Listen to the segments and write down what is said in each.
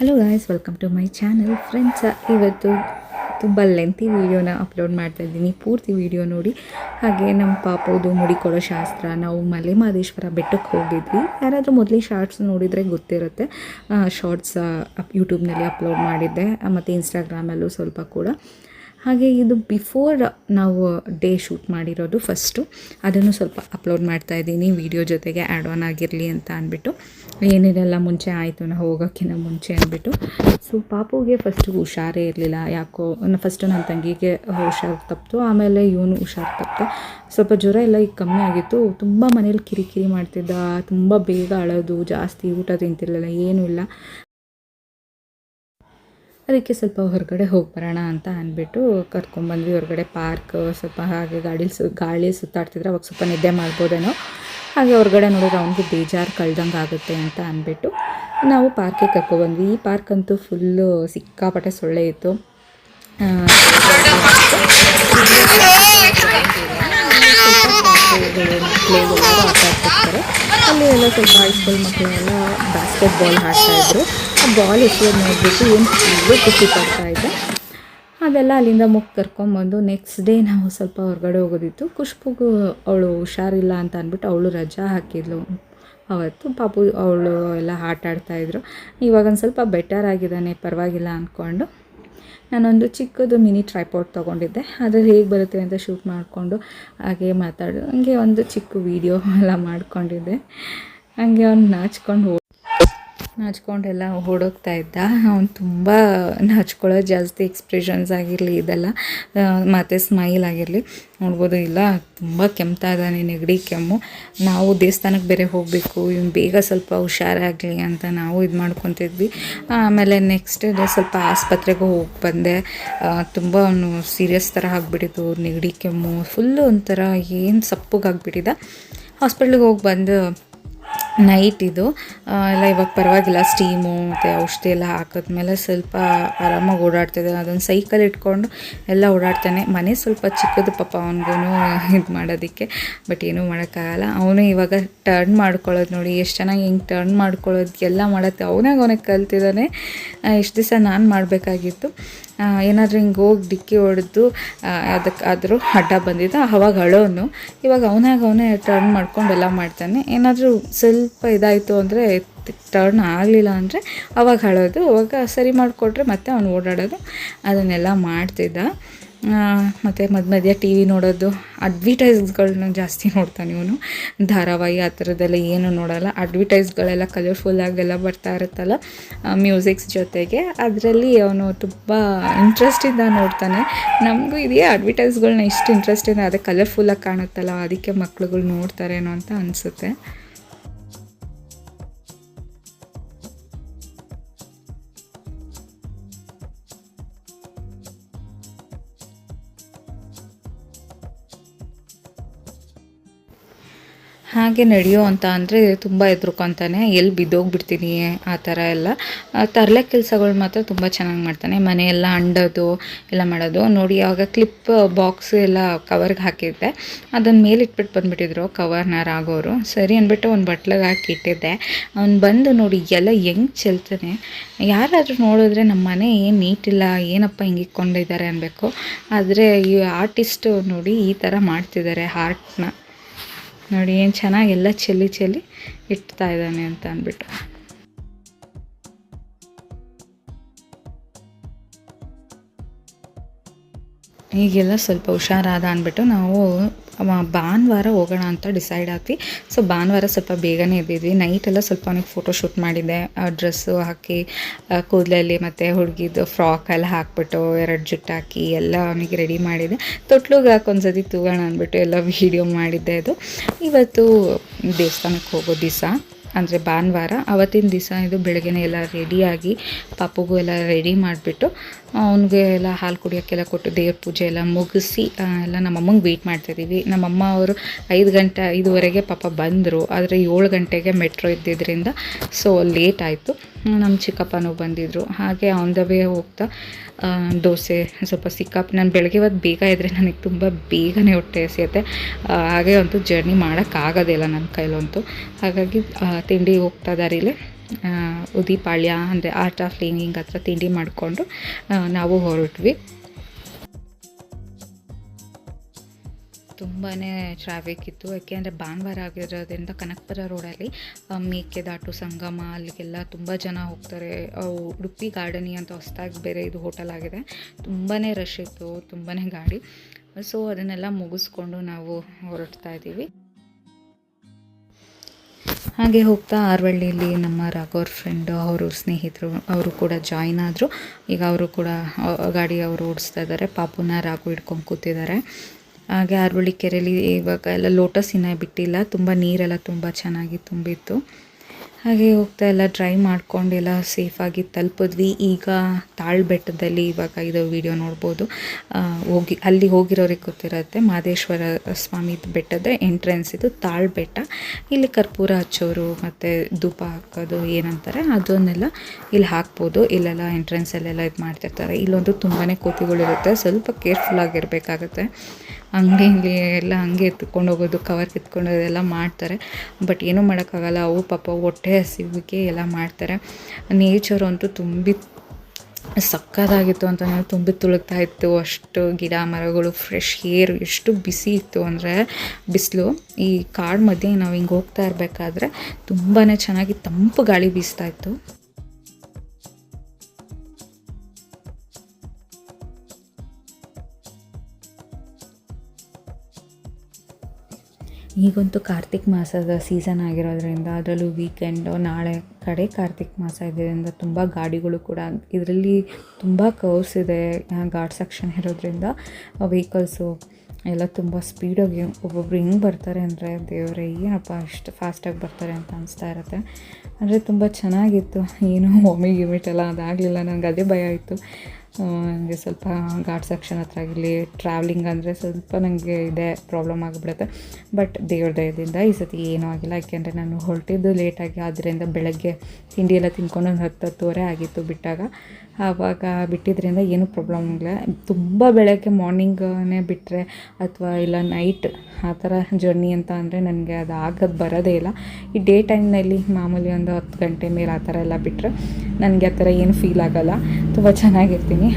Hello guys welcome to my channel friends ಇವತ್ತು ತುಂಬ lengthy ವೀಡಿಯೋನ ಅಪ್ಲೋಡ್ ಮಾಡ್ತಾ ಇದ್ದೀನಿ. ಪೂರ್ತಿ ವೀಡಿಯೋ ನೋಡಿ. ಹಾಗೆ ನಮ್ಮ ಪಾಪದು ಮುಡಿ ಕೊಡೋ ಶಾಸ್ತ್ರ, ನಾವು ಮಲೆ ಮಹದೇಶ್ವರ ಬೆಟ್ಟಕ್ಕೆ ಹೋಗಿದ್ವಿ. ಯಾರಾದರೂ ಮೊದಲೇ ಶಾರ್ಟ್ಸ್ ನೋಡಿದರೆ ಗೊತ್ತಿರುತ್ತೆ. ಶಾರ್ಟ್ಸ್ ಯೂಟ್ಯೂಬ್ನಲ್ಲಿ ಅಪ್ಲೋಡ್ ಮಾಡಿದ್ದೆ. ಮತ್ತು ಇನ್ಸ್ಟಾಗ್ರಾಮಲ್ಲೂ ಸ್ವಲ್ಪ ಕೂಡ. ಹಾಗೆ ಇದು ಬಿಫೋರ್ ನಾವು ಡೇ ಶೂಟ್ ಮಾಡಿರೋದು ಫಸ್ಟು ಅದನ್ನು ಸ್ವಲ್ಪ ಅಪ್ಲೋಡ್ ಮಾಡ್ತಾ ಇದ್ದೀನಿ ವಿಡಿಯೋ ಜೊತೆಗೆ ಆ್ಯಡ್ ಆನ್ ಆಗಿರಲಿ ಅಂತ ಅಂದ್ಬಿಟ್ಟು. ಏನೇನೆಲ್ಲ ಮುಂಚೆ ಆಯಿತು ನಾವು ಹೋಗೋಕ್ಕಿಂತ ಮುಂಚೆ ಅಂದ್ಬಿಟ್ಟು. ಸೊ ಪಾಪುಗೆ ಫಸ್ಟು ಹುಷಾರೇ ಇರಲಿಲ್ಲ. ಯಾಕೋ ಫಸ್ಟು ನನ್ನ ತಂಗಿಗೆ ಹುಷಾರು ತಪ್ಪಿತು ಆಮೇಲೆ ಇವನು ಹುಷಾರು ತಪ್ಪಿತು ಸ್ವಲ್ಪ ಜ್ವರ ಎಲ್ಲ ಈಗ ಕಮ್ಮಿ ಆಗಿತ್ತು. ತುಂಬ ಮನೇಲಿ ಕಿರಿಕಿರಿ ಮಾಡ್ತಿದ್ದ, ತುಂಬ ಬೇಗ ಅಳೋದು, ಜಾಸ್ತಿ ಊಟ ತಿಂತಿರಲಿಲ್ಲ, ಏನೂ ಇಲ್ಲ. ಅದಕ್ಕೆ ಸ್ವಲ್ಪ ಹೊರಗಡೆ ಹೋಗಿ ಬರೋಣ ಅಂತ ಅಂದ್ಬಿಟ್ಟು ಕರ್ಕೊಂಡ್ಬಂದ್ವಿ ಹೊರಗಡೆ ಪಾರ್ಕ್, ಸ್ವಲ್ಪ ಹಾಗೆ ಗಾಡಿ ಸು, ಗಾಳಿ ಸುತ್ತಾಡ್ತಿದ್ರೆ ಅವಾಗ ಸ್ವಲ್ಪ ನಿದ್ದೆ ಮಾಡ್ಬೋದೇನೋ. ಹಾಗೆ ಹೊರಗಡೆ ನೋಡಿದ್ರೆ ಅವನಿಗೆ ಬೇಜಾರು ಕಳ್ದಂಗೆ ಆಗುತ್ತೆ ಅಂತ ಅಂದ್ಬಿಟ್ಟು ನಾವು ಪಾರ್ಕಿಗೆ ಕರ್ಕೊಬಂದ್ವಿ ಈ ಪಾರ್ಕ್ ಅಂತೂ ಫುಲ್ಲು ಸಿಕ್ಕಾಪಟ್ಟೆ ಸೊಳ್ಳೆ ಇತ್ತು. ಆ, ಗ್ರೌಂಡ್ ಆಟ ಆಡ್ತಿರ್ತಾರೆ ಅಲ್ಲಿ ಎಲ್ಲ ಸ್ವಲ್ಪ ಹೈಸ್ಕೂಲ್ ಮಕ್ಕಳೆಲ್ಲ ಬಾಸ್ಕೆಟ್ ಬಾಲ್ ಆಡ್ತಾ ಇದ್ರು. ಆ ಬಾಲ್ ಎಸೆಯೋದು ನೋಡಿಬಿಟ್ಟು ಏನು ಫುಲ್ಲು ಖುಷಿ ಪಡ್ತಾ ಇದ್ದೆ. ಅದೆಲ್ಲ ಅಲ್ಲಿಂದ ಮುಖ ಕರ್ಕೊಂಬಂದು ನೆಕ್ಸ್ಟ್ ಡೇ ನಾವು ಸ್ವಲ್ಪ ಹೊರಗಡೆ ಹೋಗೋದಿತ್ತು. ಖುಷ್ಬುಗೂ ಅವಳು ಹುಷಾರಿಲ್ಲ ಅಂತ ಅಂದ್ಬಿಟ್ಟು ಅವಳು ರಜಾ ಹಾಕಿದ್ಲು. ಅವತ್ತು ಪಾಪು ಅವಳು ಎಲ್ಲ ಆಟ ಆಡ್ತಾಯಿದ್ರು ಇವಾಗ ಒಂದು ಸ್ವಲ್ಪ ಬೆಟರ್ ಆಗಿದ್ದಾನೆ ಪರವಾಗಿಲ್ಲ ಅಂದ್ಕೊಂಡು ನಾನೊಂದು ಚಿಕ್ಕದು ಮಿನಿ ಟ್ರೈಪಾಡ್ ತೊಗೊಂಡಿದ್ದೆ. ಅದು ಹೇಗೆ ಬರುತ್ತೆ ಅಂತ ಶೂಟ್ ಮಾಡಿಕೊಂಡು ಹಾಗೆ ಮಾತಾಡೋದು. ಹಂಗೆ ಒಂದು ಚಿಕ್ಕ ವೀಡಿಯೋ ಎಲ್ಲ ಮಾಡ್ಕೊಂಡಿದ್ದೆ. ಹಂಗೆ ಅವ್ನು ನಾಚ್ಕೊಂಡು ನಾಚ್ಕೊಂಡೆಲ್ಲ ಓಡೋಗ್ತಾ ಇದ್ದ. ಅವ್ನು ತುಂಬ ನಾಚ್ಕೊಳ್ಳೋದು ಜಾಸ್ತಿ ಎಕ್ಸ್ಪ್ರೆಷನ್ಸ್ ಆಗಿರಲಿ, ಇದೆಲ್ಲ ಮತ್ತು ಸ್ಮೈಲ್ ಆಗಿರಲಿ. ನೋಡ್ಬೋದು, ಇಲ್ಲ, ತುಂಬ ಕೆಮ್ತಾ ಇದ್ದಾನೆ, ನೆಗಡಿ, ಕೆಮ್ಮು. ನಾವು ದೇವಸ್ಥಾನಕ್ಕೆ ಬೇರೆ ಹೋಗಬೇಕು, ಇವ್ನು ಬೇಗ ಸ್ವಲ್ಪ ಹುಷಾರಾಗಲಿ ಅಂತ ನಾವು ಇದು ಮಾಡ್ಕೊತಿದ್ವಿ. ಆಮೇಲೆ ನೆಕ್ಸ್ಟ್ ಡೇ ಸ್ವಲ್ಪ ಆಸ್ಪತ್ರೆಗೆ ಹೋಗಿ ಬಂದೆ. ತುಂಬ ಅವನು ಸೀರಿಯಸ್ ಥರ ಆಗಿಬಿಟ್ಟಿದ್ದು, ನೆಗಡಿ, ಕೆಮ್ಮು ಫುಲ್ಲು ಒಂಥರ ಏನು ಸಪ್ಪಗಾಗ್ಬಿಟ್ಟಿದ್ದ ಹಾಸ್ಪಿಟ್ಲಿಗೆ ಹೋಗಿ ಬಂದು ನೈಟ್ ಇದು. ಎಲ್ಲ ಇವಾಗ ಪರವಾಗಿಲ್ಲ ಸ್ಟೀಮು ಮತ್ತು ಔಷಧಿ ಎಲ್ಲ ಹಾಕಿದ್ಮೇಲೆ ಸ್ವಲ್ಪ ಆರಾಮಾಗಿ ಓಡಾಡ್ತಿದ್ದೆ ಅದೊಂದು ಸೈಕಲ್ ಇಟ್ಕೊಂಡು ಎಲ್ಲ ಓಡಾಡ್ತಾನೆ. ಮನೆ ಸ್ವಲ್ಪ ಚಿಕ್ಕದು ಪಾಪ ಅವನಿಗೂ ಇದು ಮಾಡೋದಕ್ಕೆ ಬಟ್ ಏನೂ ಮಾಡೋಕ್ಕಾಗಲ್ಲ. ಅವನು ಇವಾಗ ಟರ್ನ್ ಮಾಡ್ಕೊಳ್ಳೋದು ನೋಡಿ, ಎಷ್ಟು ಚೆನ್ನಾಗಿ ಹಿಂಗೆ ಟರ್ನ್ ಮಾಡ್ಕೊಳ್ಳೋದು ಎಲ್ಲ ಮಾಡತ್ತೆ. ಅವನಾಗ ಅವನಿಗೆ ಕಲ್ತಿದ್ದಾನೆ. ಎಷ್ಟು ದಿವಸ ನಾನು ಮಾಡಬೇಕಾಗಿತ್ತು. ಏನಾದರೂ ಹಿಂಗೆ ಹೋಗಿ ಡಿಕ್ಕಿ ಹೊಡೆದು ಅದಕ್ಕೆ ಆದರೂ ಅಡ್ಡ ಬಂದಿದ್ದ, ಅವಾಗ ಅಳೋನು. ಇವಾಗ ಅವನಾಗ ಅವನೇ ಟರ್ನ್ ಮಾಡ್ಕೊಂಡು ಎಲ್ಲ ಮಾಡ್ತಾನೆ. ಏನಾದರೂ ಸ್ವಲ್ಪ ಇದಾಯಿತು ಅಂದರೆ ಟರ್ನ್ ಆಗಲಿಲ್ಲ ಅಂದರೆ ಅವಾಗ ಅಳೋದು. ಅವಾಗ ಸರಿ ಮಾಡಿಕೊಟ್ರೆ ಮತ್ತೆ ಅವನು ಓಡಾಡೋದು. ಅದನ್ನೆಲ್ಲ ಮಾಡ್ತಿದ್ದ. ಮತ್ತು ಮಧ್ಯ ಮಧ್ಯ ಟಿ ವಿ ನೋಡೋದು ಅಡ್ವಿಟೈಸ್ಗಳನ್ನ ಜಾಸ್ತಿ ನೋಡ್ತಾನೆ ಇವನು. ಧಾರಾವಾಹಿ ಆ ಥರದ್ದೆಲ್ಲ ಏನು ನೋಡಲ್ಲ. ಅಡ್ವಿಟೈಸ್ಗಳೆಲ್ಲ ಕಲರ್ಫುಲ್ಲಾಗೆಲ್ಲ ಬರ್ತಾ ಇರುತ್ತಲ್ಲ ಮ್ಯೂಸಿಕ್ಸ್ ಜೊತೆಗೆ. ಅದರಲ್ಲಿ ಅವನು ತುಂಬ ಇಂಟ್ರೆಸ್ಟಿಂದ ನೋಡ್ತಾನೆ. ನಮಗೂ ಇದೇ ಅಡ್ವಿಟೈಸ್ಗಳನ್ನ ಇಷ್ಟು ಇಂಟ್ರೆಸ್ಟಿಂದ ಅದೇ ಕಲರ್ಫುಲ್ಲಾಗಿ ಕಾಣುತ್ತಲ್ಲ, ಅದಕ್ಕೆ ಮಕ್ಳುಗಳು ನೋಡ್ತಾರೇನೋ ಅಂತ ಅನಿಸುತ್ತೆ. ಹಾಗೆ ನಡೆಯೋ ಅಂತ ಅಂದರೆ ತುಂಬ ಎದ್ರುಕೊಂತಾನೆ ಎಲ್ಲಿ ಬಿದ್ದೋಗ್ಬಿಡ್ತೀನಿ ಆ ಥರ ಎಲ್ಲ. ತರಲೆ ಕೆಲಸಗಳು ಮಾತ್ರ ತುಂಬ ಚೆನ್ನಾಗಿ ಮಾಡ್ತಾನೆ. ಮನೆಯೆಲ್ಲ ಅಂಡೋದು, ಎಲ್ಲ ಮಾಡೋದು. ನೋಡಿ ಆವಾಗ ಕ್ಲಿಪ್, ಬಾಕ್ಸ್ ಎಲ್ಲ ಕವರ್ಗೆ ಹಾಕಿದ್ದೆ. ಅದನ್ನ ಮೇಲೆ ಇಟ್ಬಿಟ್ಟು ಬಂದುಬಿಟ್ಟಿದ್ರು ಕವರ್ನ ರಾಗೋರು ಸರಿ ಅಂದ್ಬಿಟ್ಟು ಒಂದು ಬಟ್ಲಿಗೆ ಹಾಕಿ ಇಟ್ಟಿದ್ದೆ. ಅವ್ನು ಬಂದು ನೋಡಿ, ಎಲ್ಲ ಹೆಂಗೆ ಚೆಲ್ತಾನೆ. ಯಾರಾದರೂ ನೋಡಿದ್ರೆ ನಮ್ಮ ಮನೆ ಏನು ನೀಟಿಲ್ಲ ಏನಪ್ಪ ಹಿಂಗೆ ಇಕ್ಕೊಂಡಿದ್ದಾರೆ ಅನ್ಬೇಕು. ಆದರೆ ಈ ಆರ್ಟಿಸ್ಟು ನೋಡಿ ಈ ಥರ ಮಾಡ್ತಿದ್ದಾರೆ ಹಾರ್ಟ್ನ ನೋಡಿ, ಏನು ಚೆನ್ನಾಗಿ ಎಲ್ಲ ಚೆಲ್ಲಿ ಚೆಲ್ಲಿ ಇಡ್ತಾ ಇದ್ದಾನೆ ಅಂತ ಅಂದ್ಬಿಟ್ಟು. ಈಗೆಲ್ಲ ಸ್ವಲ್ಪ ಹುಷಾರಾದ ಅಂದ್ಬಿಟ್ಟು ನಾವು ಭಾನುವಾರ ಹೋಗೋಣ ಅಂತ ಡಿಸೈಡ್ ಆದ್ವಿ. ಸೊ ಭಾನುವಾರ ಸ್ವಲ್ಪ ಬೇಗನೆ ಎದ್ದಿದ್ವಿ ನೈಟೆಲ್ಲ ಸ್ವಲ್ಪ ಅವನಿಗೆ ಫೋಟೋ ಶೂಟ್ ಮಾಡಿದ್ದೆ ಡ್ರೆಸ್ಸು ಹಾಕಿ ಕೂದಲಲ್ಲಿ ಮತ್ತು ಹುಡುಗಿದ್ದು ಫ್ರಾಕ್ ಎಲ್ಲ ಹಾಕ್ಬಿಟ್ಟು, ಎರಡು ಜುಟ್ಟು ಹಾಕಿ, ಎಲ್ಲ ಅವನಿಗೆ ರೆಡಿ ಮಾಡಿದೆ. ತೊಟ್ಲಿಗೆ ಹಾಕಿ ಒಂದ್ಸತಿ ತೂಗೋಣ ಅಂದ್ಬಿಟ್ಟು ಎಲ್ಲ ವೀಡಿಯೋ ಮಾಡಿದ್ದೆ ಅದು. ಇವತ್ತು ದೇವಸ್ಥಾನಕ್ಕೆ ಹೋಗೋ ದಿವಸ. ಅಂದರೆ ಭಾನುವಾರ, ಅವತ್ತಿನ ದಿವಸ ಇದು ಬೆಳಗ್ಗೆನೇ ಎಲ್ಲ ರೆಡಿಯಾಗಿ ಪಾಪಗೂ ಎಲ್ಲ ರೆಡಿ ಮಾಡಿಬಿಟ್ಟು ಅವನಿಗೆ ಎಲ್ಲ ಹಾಲು ಕುಡಿಯೋಕ್ಕೆಲ್ಲ ಕೊಟ್ಟು ದೇವ್ರ ಪೂಜೆ ಎಲ್ಲ ಮುಗಿಸಿ ಎಲ್ಲ ನಮ್ಮಮ್ಮಂಗೆ ವೆಯ್ಟ್ ಮಾಡ್ತಾಯಿದ್ದೀವಿ ನಮ್ಮಮ್ಮ ಅವರು ಐದು ಗಂಟೆ, ಐದುವರೆಗೆ ಪಾಪ ಬಂದರು. ಆದರೆ ಏಳು ಗಂಟೆಗೆ ಮೆಟ್ರೋ ಇದ್ದಿದ್ದರಿಂದ ಸೊ ಲೇಟ್ ಆಯಿತು. ನಮ್ಮ ಚಿಕ್ಕಪ್ಪನೂ ಬಂದಿದ್ದರು ಹಾಗೆ ಆನ್ ದ ವೇ ಹೋಗ್ತಾ ದೋಸೆ ಸ್ವಲ್ಪ ಸಿಕ್ಕಪ್ಪ ನಾನು ಬೆಳಗ್ಗೆ ಹೊತ್ತು ಬೇಗ ಇದ್ದರೆ ನನಗೆ ತುಂಬ ಬೇಗನೆ ಹೊಟ್ಟೆ ಎಸೆಯುತ್ತೆ. ಹಾಗೆ ಅಂತೂ ಜರ್ನಿ ಮಾಡೋಕ್ಕಾಗೋದಿಲ್ಲ ನನ್ನ ಕೈಲಂತೂ. ಹಾಗಾಗಿ ತಿಂಡಿ ಹೋಗ್ತಾ ದಾರಿಲಿ ಉದಿಪಾಳ್ಯ ಅಂದರೆ ಆರ್ಟ್ ಆಫ್ ಲಿವಿಂಗ್ ಹತ್ರ ತಿಂಡಿ ಮಾಡಿಕೊಂಡು ನಾವು ಹೊರಟ್ವಿ. ತುಂಬಾ ಟ್ರಾಫಿಕ್ ಇತ್ತು. ಯಾಕೆಂದರೆ ಭಾನುವಾರ ಆಗಿರೋದ್ರಿಂದ ಕನಕಪುರ ರೋಡಲ್ಲಿ ಮೇಕೆ ಮೇಕೆದಾಟು ಸಂಗಮ, ಅಲ್ಲಿಗೆಲ್ಲ ತುಂಬ ಜನ ಹೋಗ್ತಾರೆ. ಉಡುಪಿ ಗಾರ್ಡನಿ ಅಂತ ಹೊಸ್ದಾಗಿ ಬೇರೆ ಇದು ಹೋಟೆಲ್ ಆಗಿದೆ. ತುಂಬಾ ರಶ್ ಇತ್ತು ತುಂಬಾ ಗಾಡಿ. ಸೊ ಅದನ್ನೆಲ್ಲ ಮುಗಿಸ್ಕೊಂಡು ನಾವು ಹೊರಡ್ತಾ ಇದ್ದೀವಿ ಹಾಗೆ ಹೋಗ್ತಾ ಆರವಳ್ಳಿಯಲ್ಲಿ ನಮ್ಮ ರಾಘವ್ರ ಫ್ರೆಂಡು ಅವರು ಸ್ನೇಹಿತರು, ಅವರು ಕೂಡ ಜಾಯಿನ್ ಆದರು. ಈಗ ಅವರು ಕೂಡ ಗಾಡಿ ಅವರು ಓಡಿಸ್ತಾ ಇದ್ದಾರೆ ಪಾಪುನ ರಾಘು ಹಿಡ್ಕೊಂಡು ಕೂತಿದ್ದಾರೆ ಹಾಗೆ ಆರವಳ್ಳಿ ಕೆರೆಯಲ್ಲಿ ಇವಾಗ ಎಲ್ಲ ಲೋಟಸ್ ಇನ್ನೂ ಬಿಟ್ಟಿಲ್ಲ. ತುಂಬ ನೀರೆಲ್ಲ ತುಂಬ ಚೆನ್ನಾಗಿ ತುಂಬಿತ್ತು. ಹಾಗೆ ಹೋಗ್ತಾ ಎಲ್ಲ ಡ್ರೈ ಮಾಡ್ಕೊಂಡು ಎಲ್ಲ ಸೇಫಾಗಿ ತಲುಪಿದ್ವಿ. ಈಗ ತಾಳ್ ಬೆಟ್ಟದಲ್ಲಿ ಇವಾಗ ಇದು ವಿಡಿಯೋ ನೋಡ್ಬೋದು. ಹೋಗಿ, ಅಲ್ಲಿ ಹೋಗಿರೋರಿಗೆ ಗೊತ್ತಿರುತ್ತೆ, ಮಾದೇಶ್ವರ ಸ್ವಾಮಿ ಬೆಟ್ಟದ ಎಂಟ್ರೆನ್ಸ್ ಇದು ತಾಳ್ ಬೆಟ್ಟ ಇಲ್ಲಿ ಕರ್ಪೂರ ಹಚ್ಚೋರು ಮತ್ತು ಧೂಪ ಹಾಕೋದು ಏನಂತಾರೆ, ಅದನ್ನೆಲ್ಲ ಇಲ್ಲಿ ಹಾಕ್ಬೋದು. ಇಲ್ಲೆಲ್ಲ ಎಂಟ್ರೆನ್ಸಲ್ಲೆಲ್ಲ ಇದು ಮಾಡ್ತಿರ್ತಾರೆ. ಇಲ್ಲೊಂದು ತುಂಬಾ ಕೋತಿಗಳಿರುತ್ತೆ ಸ್ವಲ್ಪ ಕೇರ್ಫುಲ್ ಆಗಿರಬೇಕಾಗತ್ತೆ. ಹಂಗೆ ಹಿಂಗೆ ಎಲ್ಲ ಹಂಗೆ ಎತ್ಕೊಂಡು ಹೋಗೋದು ಕವರ್ ಕಿತ್ಕೊಂಡು ಅದೆಲ್ಲ ಮಾಡ್ತಾರೆ. ಬಟ್ ಏನೂ ಮಾಡೋಕ್ಕಾಗಲ್ಲ. ಅವು ಪಾಪ ಹೊಟ್ಟೆ ಹಸಿವಿಗೆ ಎಲ್ಲ ಮಾಡ್ತಾರೆ. ನೇಚರ್ ಅಂತೂ ತುಂಬಿ ಸಕ್ಕತ್ತಾಗಿತ್ತು ಅಂತ ನಾನು ತುಂಬಿ ತುಳುಕ್ತಾ ಇತ್ತು. ಅಷ್ಟು ಗಿಡ ಮರಗಳು ಫ್ರೆಶ್ ಏರ್ ಎಷ್ಟು ಬಿಸಿ ಇತ್ತು ಅಂದರೆ ಬಿಸಿಲು. ಈ ಕಾಡು ಮಧ್ಯೆ ನಾವು ಹಿಂಗೆ ಹೋಗ್ತಾ ಇರಬೇಕಾದ್ರೆ ತುಂಬಾ ಚೆನ್ನಾಗಿ ತಂಪು ಗಾಳಿ ಬೀಸ್ತಾ ಇತ್ತು. ಈಗಂತೂ ಕಾರ್ತಿಕ್ ಮಾಸದ ಸೀಸನ್ ಆಗಿರೋದ್ರಿಂದ ಅದರಲ್ಲೂ ವೀಕೆಂಡು ನಾಳೆ ಕಡೆ ಕಾರ್ತಿಕ್ ಮಾಸ ಇದರಿಂದ ತುಂಬ ಗಾಡಿಗಳು ಕೂಡ ಇದರಲ್ಲಿ ತುಂಬ ಕರ್ವ್ಸ್ ಇದೆ ಘಾಟ್ ಸೆಕ್ಷನ್ ಇರೋದ್ರಿಂದ ವೆಹಿಕಲ್ಸು ಎಲ್ಲ ತುಂಬ ಸ್ಪೀಡಾಗಿ ಒಬ್ಬೊಬ್ರು ಹೆಂಗೆ ಬರ್ತಾರೆ ಅಂದರೆ, ದೇವರೇ ಏನಪ್ಪ ಅಷ್ಟು ಫಾಸ್ಟಾಗಿ ಬರ್ತಾರೆ ಅಂತ ಅನಿಸ್ತಾ ಇರುತ್ತೆ. ಅಂದರೆ ತುಂಬ ಚೆನ್ನಾಗಿತ್ತು. ಏನು ವಾಮಿ ಗಿಮಿಟ್ ಎಲ್ಲ ಅದಾಗಲಿಲ್ಲ. ನನಗೆ ಅದೇ ಭಯ ಇತ್ತು ನನಗೆ ಸ್ವಲ್ಪ ಘಾಟ್ ಸೆಕ್ಷನ್ ಹತ್ರ ಆಗಿರಲಿ ಟ್ರಾವೆಲಿಂಗ್ ಅಂದರೆ ಸ್ವಲ್ಪ ನನಗೆ ಇದೆ ಪ್ರಾಬ್ಲಮ್ ಆಗಿಬಿಡುತ್ತೆ. ಬಟ್ ದೇವ್ರ ದಯದಿಂದ ಈ ಸತಿ ಏನೂ ಆಗಿಲ್ಲ. ಯಾಕೆಂದರೆ ನಾನು ಹೊರಟಿದ್ದು ಲೇಟಾಗಿ ಆದ್ದರಿಂದ ಬೆಳಗ್ಗೆ ತಿಂಡಿ ಎಲ್ಲ ತಿನ್ಕೊಂಡು ಒಂದು ಹತ್ತು ಹತ್ತುವರೆ ಆಗಿತ್ತು ಬಿಟ್ಟಾಗ. ಆವಾಗ ಬಿಟ್ಟಿದ್ದರಿಂದ ಏನೂ ಪ್ರಾಬ್ಲಮ್ ಆಗಿಲ್ಲ ತುಂಬ ಬೆಳಗ್ಗೆ ಮಾರ್ನಿಂಗೇ ಬಿಟ್ಟರೆ ಅಥವಾ ಇಲ್ಲ ನೈಟ್ ಆ ಥರ ಜರ್ನಿ ಅಂತ ಅಂದರೆ ನನಗೆ ಅದು ಆಗೋದು ಬರೋದೇ ಇಲ್ಲ. ಈ ಡೇ ಟೈಮ್ನಲ್ಲಿ ಮಾಮೂಲಿ ಒಂದು ಹತ್ತು ಗಂಟೆ ಮೇಲೆ ಆ ಥರ ಎಲ್ಲ ಬಿಟ್ಟರೆ ನನಗೆ ಆ ಥರ ಏನು ಫೀಲ್ ಆಗೋಲ್ಲ. ತುಂಬ ಚೆನ್ನಾಗಿರ್ತೀನಿ.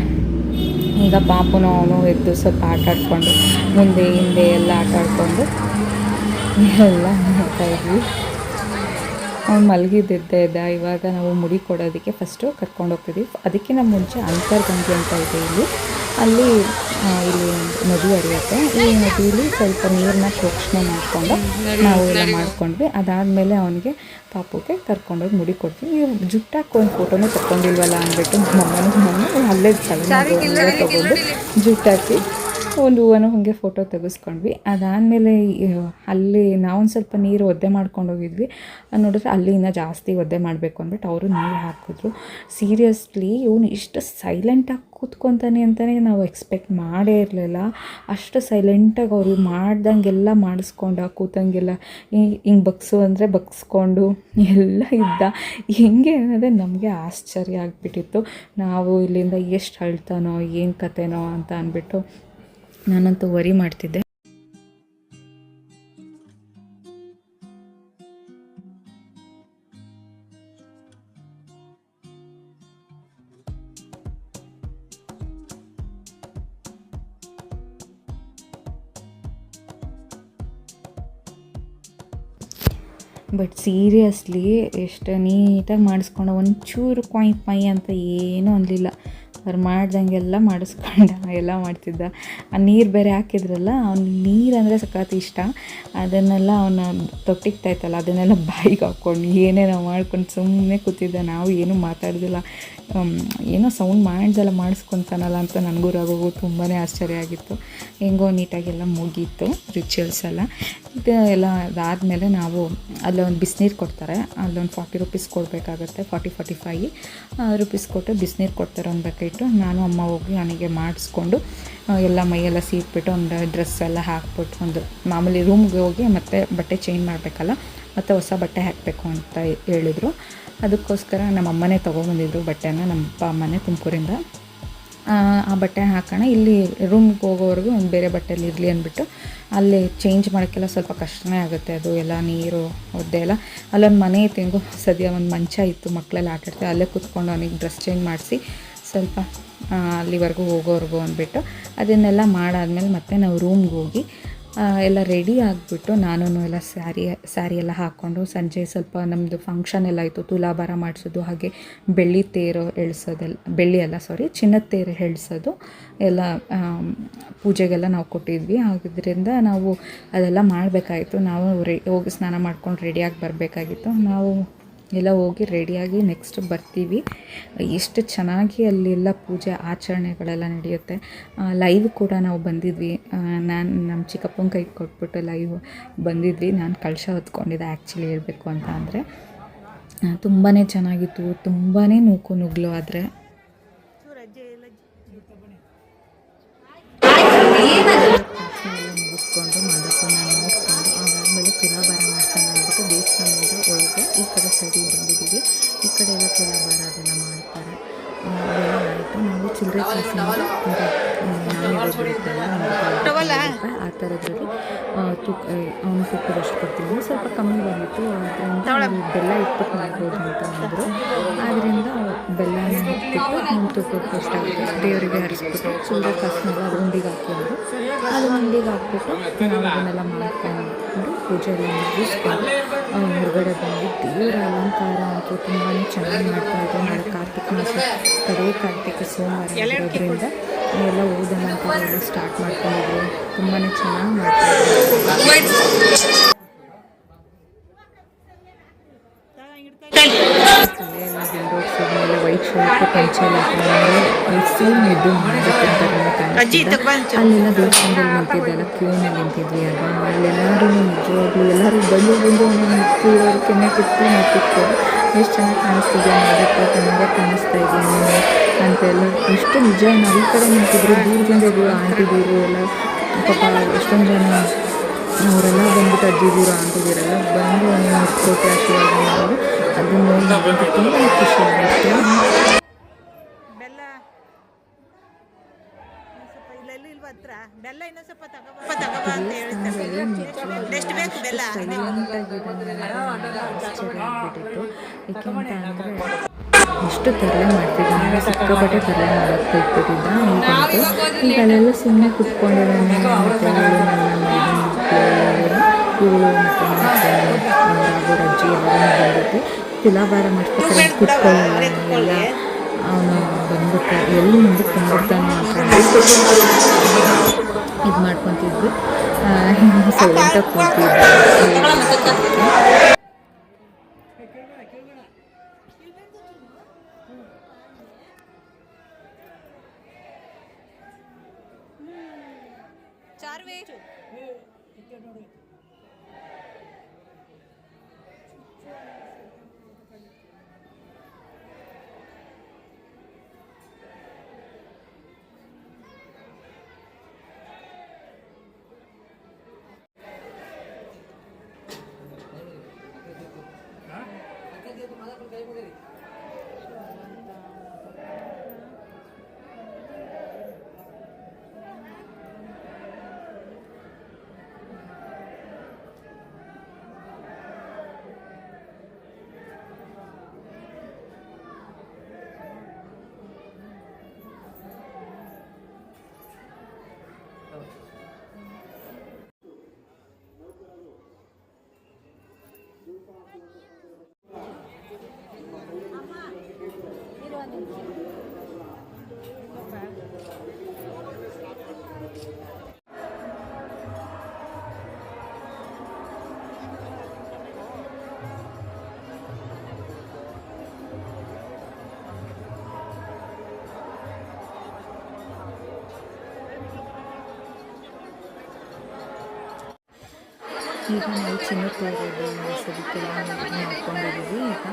ಈಗ ಪಾಪುನು ಅವನು ಎದ್ದು ಸ್ವಲ್ಪ ಆಟ ಆಡ್ಕೊಂಡು ಮುಂದೆ ಹಿಂದೆ ಎಲ್ಲ ಆಟ ಆಡ್ಕೊಂಡು ಎಲ್ಲ ಮಾಡ್ತಾ ಇದ್ವಿ. ಅವ್ನು ಮಲಗಿದ್ದಿದ್ದೇ ಇದ್ದ ಇವಾಗ ನಾವು ಮುಡಿ ಕೊಡೋದಕ್ಕೆ ಫಸ್ಟು ಕರ್ಕೊಂಡು ಹೋಗ್ತಿದ್ವಿ. ಅದಕ್ಕಿಂತ ಮುಂಚೆ ಅಂತರ್ಗಂಗೆ ಅಂತ ಇದೆ ಇಲ್ಲಿ. ಅಲ್ಲಿ ಇಲ್ಲಿ ನದಿ ಹರಿಯುತ್ತೆ. ಈ ನದಿಯಲ್ಲಿ ಸ್ವಲ್ಪ ನೀರನ್ನ ಪ್ರೋಕ್ಷಣೆ ಮಾಡಿಕೊಂಡು ನಾವು ಎಲ್ಲ ಮಾಡಿಕೊಂಡ್ವಿ. ಅದಾದಮೇಲೆ ಅವನಿಗೆ ಪಾಪುಗೆ ಕರ್ಕೊಂಡೋಗಿ ಮುಡಿ ಕೊಡ್ತೀವಿ. ಜುಟ್ಟಾಕಿ ಒಂದು ಫೋಟೋನೂ ತಕ್ಕೊಂಡಿಲ್ವಲ್ಲ ಅಂದ್ಬಿಟ್ಟು ನಮ್ಮ ಮನೆ ಅಲ್ಲೇ ತಗೊಂಡು ಜುಟ್ಟಾಕಿ ಒಂದು ಹೂವನ್ನು ಹಾಗೆ ಫೋಟೋ ತೆಗೆಸ್ಕೊಂಡ್ವಿ. ಅದಾದಮೇಲೆ ಅಲ್ಲಿ ನಾವೊಂದು ಸ್ವಲ್ಪ ನೀರು ಒದ್ದೆ ಮಾಡ್ಕೊಂಡು ಹೋಗಿದ್ವಿ. ನೋಡಿದ್ರೆ ಅಲ್ಲಿ ಇನ್ನೂ ಜಾಸ್ತಿ ಒದ್ದೆ ಮಾಡಬೇಕು ಅಂದ್ಬಿಟ್ಟು ಅವರು ನೀರು ಹಾಕಿದ್ರು. ಸೀರಿಯಸ್ಲಿ ಇವನು ಇಷ್ಟು ಸೈಲೆಂಟಾಗಿ ಕೂತ್ಕೊತಾನೆ ಅಂತಲೇ ನಾವು ಎಕ್ಸ್ಪೆಕ್ಟ್ ಮಾಡೇ ಇರಲಿಲ್ಲ. ಅಷ್ಟು ಸೈಲೆಂಟಾಗಿ ಅವರು ಮಾಡ್ದಂಗೆಲ್ಲ ಮಾಡಿಸ್ಕೊಂಡ, ಕೂತಂಗೆಲ್ಲ ಹಿಂಗೆ ಬಗ್ಸು ಅಂದರೆ ಬಗ್ಸ್ಕೊಂಡು ಎಲ್ಲ ಇದ್ದ. ಹೆಂಗೆ ಅನ್ನೋದೇ ನಮಗೆ ಆಶ್ಚರ್ಯ ಆಗಿಬಿಟ್ಟಿತ್ತು. ನಾವು ಇಲ್ಲಿಂದ ಎಷ್ಟು ಅಳ್ತಾನೋ, ಏನು ಕತೆನೋ ಅಂತ ಅಂದ್ಬಿಟ್ಟು ನಾನಂತೂ ವರಿ ಮಾಡ್ತಿದ್ದೆ. ಬಟ್ ಸೀರಿಯಸ್ಲಿ ಎಷ್ಟು ನೀಟಾಗಿ ಮಾಡಿಸ್ಕೊಂಡು ಒಂಚೂರು ಕೊಯ್ ಪೈ ಅಂತ ಏನೂ ಅನ್ನಲಿಲ್ಲ ಅವ್ರು ಮಾಡ್ದಂಗೆಲ್ಲ ಮಾಡಿಸ್ಕೊಂಡ. ಎಲ್ಲ ಮಾಡ್ತಿದ್ದ. ಆ ನೀರು ಬೇರೆ ಹಾಕಿದ್ರಲ್ಲ, ಅವ್ನು ನೀರು ಅಂದರೆ ಸಖತ್ ಇಷ್ಟ. ಅದನ್ನೆಲ್ಲ ಅವನ ತೊಟ್ಟಿಗ್ತಾ ಇತ್ತಲ್ಲ ಅದನ್ನೆಲ್ಲ ಬಾಯಿಗೆ ಹಾಕ್ಕೊಂಡು ಏನೇನೋ ಮಾಡ್ಕೊಂಡು ಸುಮ್ಮನೆ ಕೂತಿದ್ದ. ನಾವು ಏನೂ ಮಾತಾಡೋದಿಲ್ಲ. ಏನೋ ಸೌಂಡ್ ಮಾಡ್ದಲ್ಲ ಮಾಡಿಸ್ಕೊತಾನಲ್ಲ ಅಂತ ನನಗೂ ರಾಗೋಗು ತುಂಬಾ ಆಶ್ಚರ್ಯ ಆಗಿತ್ತು. ಹೆಂಗೋ ನೀಟಾಗೆಲ್ಲ ಮುಗೀತು ರಿಚುವಲ್ಸ್ ಎಲ್ಲ. ಇದು ಎಲ್ಲ ಅದಾದಮೇಲೆ ನಾವು ಅಲ್ಲೊಂದು ಬಿಸಿನೀರು ಕೊಡ್ತಾರೆ. ಅಲ್ಲೊಂದು ಫಾರ್ಟಿ ರುಪೀಸ್ ಕೊಡಬೇಕಾಗತ್ತೆ ಫಾರ್ಟಿ ಫಾರ್ಟಿ ಫೈ ರುಪೀಸ್ ಕೊಟ್ಟು ಬಿಸಿನೀರು ಕೊಡ್ತಾರೆ ಒಂದು ನಾನು ಅಮ್ಮ ಹೋಗಿ ನನಗೆ ಮಾಡಿಸ್ಕೊಂಡು ಎಲ್ಲ ಮೈಯೆಲ್ಲ ಸೀಟ್ಬಿಟ್ಟು ಒಂದು ಡ್ರೆಸ್ ಎಲ್ಲ ಹಾಕ್ಬಿಟ್ಟು ಒಂದು ಮಾಮೂಲಿ ರೂಮ್ಗೆ ಹೋಗಿ ಮತ್ತೆ ಬಟ್ಟೆ ಚೇಂಜ್ ಮಾಡಬೇಕಲ್ಲ ಮತ್ತು ಹೊಸ ಬಟ್ಟೆ ಹಾಕಬೇಕು ಅಂತ ಹೇಳಿದರು. ಅದಕ್ಕೋಸ್ಕರ ನಮ್ಮ ಅಮ್ಮನೇ ತೊಗೊಬಂದಿದ್ರು ಬಟ್ಟೆನ ನಮ್ಮ ಅಪ್ಪ ಅಮ್ಮನೇ ತುಮಕೂರಿಂದ. ಆ, ಬಟ್ಟೆ ಹಾಕೋಣ ಇಲ್ಲಿ ರೂಮ್ಗೆ ಹೋಗೋವರೆಗೂ ಒಂದು ಬೇರೆ ಬಟ್ಟೆಲಿ ಇರಲಿ ಅಂದ್ಬಿಟ್ಟು ಅಲ್ಲಿ ಚೇಂಜ್ ಮಾಡೋಕ್ಕೆಲ್ಲ ಸ್ವಲ್ಪ ಕಷ್ಟನೇ ಆಗುತ್ತೆ ಅದು ಎಲ್ಲ ನೀರು ಒದ್ದೆ ಎಲ್ಲ. ಅಲ್ಲೊಂದು ಮನೆ ಇತ್ತು ಸದ್ಯ ಒಂದು ಮಂಚ ಇತ್ತು ಮಕ್ಕಳೆಲ್ಲ ಆಟ ಆಡ್ತಾರೆ ಅಲ್ಲೇ ಕೂತ್ಕೊಂಡು ಅವನಿಗೆ ಡ್ರೆಸ್ ಚೇಂಜ್ ಮಾಡಿಸಿ ಸ್ವಲ್ಪ ಅಲ್ಲಿವರೆಗೂ ಹೋಗೋವರೆಗೂ ಅಂದ್ಬಿಟ್ಟು ಅದನ್ನೆಲ್ಲ ಮಾಡಾದ್ಮೇಲೆ ಮತ್ತೆ ನಾವು ರೂಮ್ಗೆ ಹೋಗಿ ಎಲ್ಲ ರೆಡಿ ಆಗಿಬಿಟ್ಟು ನಾನು ಎಲ್ಲ ಸ್ಯಾರಿ ಸ್ಯಾರಿ ಎಲ್ಲ ಹಾಕ್ಕೊಂಡು ಸಂಜೆ ಸ್ವಲ್ಪ ನಮ್ಮದು ಫಂಕ್ಷನ್ ಎಲ್ಲ ಇತ್ತು, ತುಲಾಭಾರ ಮಾಡಿಸೋದು ಹಾಗೆ ಬೆಳ್ಳಿ ತೇರು ಎಳ್ಸೋದೆಲ್ಲ, ಬೆಳ್ಳಿ ಅಲ್ಲ ಸಾರಿ ಚಿನ್ನದ ತೇರು ಎಳ್ಸೋದು ಎಲ್ಲ ಪೂಜೆಗೆಲ್ಲ ನಾವು ಕೊಟ್ಟಿದ್ವಿ. ಆಗಿದ್ದರಿಂದ ನಾವು ಅದೆಲ್ಲ ಮಾಡಬೇಕಾಗಿತ್ತು ನಾವು ರೆ, ಹೋಗಿ ಸ್ನಾನ ಮಾಡ್ಕೊಂಡು ರೆಡಿಯಾಗಿ ಬರಬೇಕಾಗಿತ್ತು. ನಾವು ಎಲ್ಲ ಹೋಗಿ ರೆಡಿಯಾಗಿ ನೆಕ್ಸ್ಟ್ ಬರ್ತೀವಿ. ಎಷ್ಟು ಚೆನ್ನಾಗಿ ಅಲ್ಲೆಲ್ಲ ಪೂಜೆ ಆಚರಣೆಗಳೆಲ್ಲ ನಡೆಯುತ್ತೆ. ಲೈವ್ ಕೂಡ ನಾವು ಬಂದಿದ್ವಿ. ನಾನು ನಮ್ಮ ಚಿಕ್ಕಪ್ಪನ ಕೈ ಕೊಟ್ಬಿಟ್ಟು ಲೈವ್ ಬಂದಿದ್ವಿ. ನಾನು ಕಳಶ ಹೊತ್ಕೊಂಡಿದ್ದೆ ಆ್ಯಕ್ಚುಲಿ ಹೇಳಬೇಕು ಅಂತ ಅಂದರೆ. ತುಂಬಾ ಚೆನ್ನಾಗಿತ್ತು. ತುಂಬಾ ನೂಕು ನುಗ್ಲು ಆದರೆ. ಮುಗಿಸ್ಕೊಂಡು ಆ ಥರದ್ರಲ್ಲಿ ತೂಕ ಅವನು ತೂಕದಷ್ಟು ಕೊಡ್ತೀನಿ. ಸ್ವಲ್ಪ ಕಮ್ಮಿ ಬಂದಿತ್ತು. ಆದ್ದರಿಂದ ಬೆಲ್ಲ ಇಟ್ಬಿಟ್ಟು ಮಾಡ್ಬೋದು ಅಂತ ಅಂದರು. ಆದ್ದರಿಂದ ಬೆಲ್ಲನ ಇಟ್ಬಿಟ್ಟು ಅವ್ನು ತೂಕಕ್ಕೆ ಎಷ್ಟಾಗುತ್ತೆ ದೇವರಿಗೆ ಹರಿಸ್ಬಿಟ್ಟು ಕಾಸನ್ನೆಲ್ಲ ಅದು ಉಂಡಿಗೆ ಹಾಕಿದ್ರು ಅದು ಉಂಡಿಗೆ ಹಾಕ್ಬಿಟ್ಟು ನಾವು ಅದನ್ನೆಲ್ಲ ಮಾಡ್ಕೊಂಡು ಪೂಜೆ ಎಲ್ಲ ಮುಗಿಸ್ಕೊಂಡು ಹೊರಗಡೆ ಬಂದು ದೇವರ ಅಲಂಕಾರ ಅಂತೂ ತುಂಬಾ ಚೆನ್ನಾಗಿ ಮಾಡ್ತಾ ಇದ್ದಾರೆ. ನಾಳೆ ಕಾರ್ತಿಕ ಮಾಸ. ಕಡೆ ಕಾರ್ತಿಕ ಸೋಮವಾರ ಇರೋದ್ರಿಂದ ಎಲ್ಲ ಓದೋಣ ಅಂತ ಸ್ಟಾರ್ಟ್ ಮಾಡ್ಕೊಂಡಿದ್ರು ತುಂಬಾ ಚೆನ್ನಾಗಿ ಮಾಡ್ತಾರೆ ವೈಟ್ ಶರ್ಟ್ ಪಂಚೆ ಎಲ್ಲ ಹಾಕೊಂಡು ಸೇಮ್ ಇದು ಮಾಡಬೇಕು ಅಂತ ಕಾಣಿಸ್ತಿದ್ದ ಅಲ್ಲೆಲ್ಲ ದೇವಸ್ಥಾನದಲ್ಲಿ ನಿಂತಿದ್ದೆಲ್ಲ ಕ್ಯೂನಲ್ಲಿ ನಿಂತಿದ್ವಿ ಆಗ ಅಲ್ಲೆಲ್ಲರೂ ನಿಜವಾಗ್ಲೂ ಎಲ್ಲರೂ ಬಂದು ಬಂದು ನಿಂತಿರೋರು ಕೆನ್ನೆ ಕಿತ್ತು ನಿಂತಿತ್ತು ಎಷ್ಟು ಚೆನ್ನಾಗಿ ಕಾಣಿಸ್ತಿದ್ಯಾ ಮಾಡಪ್ಪ ಚೆನ್ನಾಗೆ ಕಾಣಿಸ್ತಾ ಇದ್ದೀನಿ ಅಂತೆಲ್ಲ ಎಷ್ಟು ನಿಜ ನಾವು ಈ ಕಡೆ ನಿಂತಿದ್ರು ದೂರದಿಂದ ಇದ್ರು ಆಂಟಿದಿರು ಎಲ್ಲ ಪಾಪ ಎಷ್ಟೊಂದು ಜನ ಅವರೆಲ್ಲ ಬಂದ್ಬಿಟ್ಟು ಅಜ್ಜಿದಿರು ಆಂಟಿದಿರೆಲ್ಲ ಬಂದು ಕೋಟೆ ಆಶೀರ್ವಾದ ಮಾಡೋದು ಅದನ್ನ ನೋಡಿ ತುಂಬ ಖುಷಿ ಆಗುತ್ತೆ ಹತ್ರ? ಬೆಲ್ಲ ಇನ್ನೊಂದು ಸ್ವಲ್ಪ ತಗೋಬಾ ತಗೋಬಾ ಅಂತ ಹೇಳ್ತಾರೆ ಎಷ್ಟು ಬೇಕು ಬೆಲ್ಲ. ಎಷ್ಟು ತರಲೆ ಮಾಡ್ತಿದ್ದೆ ನಾನು ಸಿಕ್ಕಾಪಟ್ಟೆ ತರಲೆ ಮಾಡೋಕ್ಕೆ ಇಟ್ಬಿಟ್ಟಿದ್ದ ಈಗಂತೂ ಈಗ ಅಲ್ಲೆಲ್ಲ ಸುಮ್ಮನೆ ಕುತ್ಕೊಂಡಿದ್ದಾನೆ ಇವಳು ಮತ್ತು ಎಲ್ಲರೂ ಬಂದಿದ್ದೆ ತುಲಾಭಾರ ಮಾಡ್ಬೇಕಾದ್ರೆ ಕುತ್ಕೊಳ್ಳಲ್ಲ, ಎಲ್ಲ ಅವನು ಬಂದ್ಬಿಟ್ಟು ಎಲ್ಲಿ ಮುಂದಕ್ಕೆ ಬಂದ್ಬಿಡ್ತಾನೆ ಅಂತ ಇದು ಮಾಡ್ಕೊತಿದ್ವಿ. ಸೈಲೆಂಟಾಗಿ ಕೂತಿದ್ವಿ. ಈಗ ನಾವು ಚಿನ್ನದ ಮಾಡ್ಕೊಂಡಿದ್ದೀವಿ ಈಗ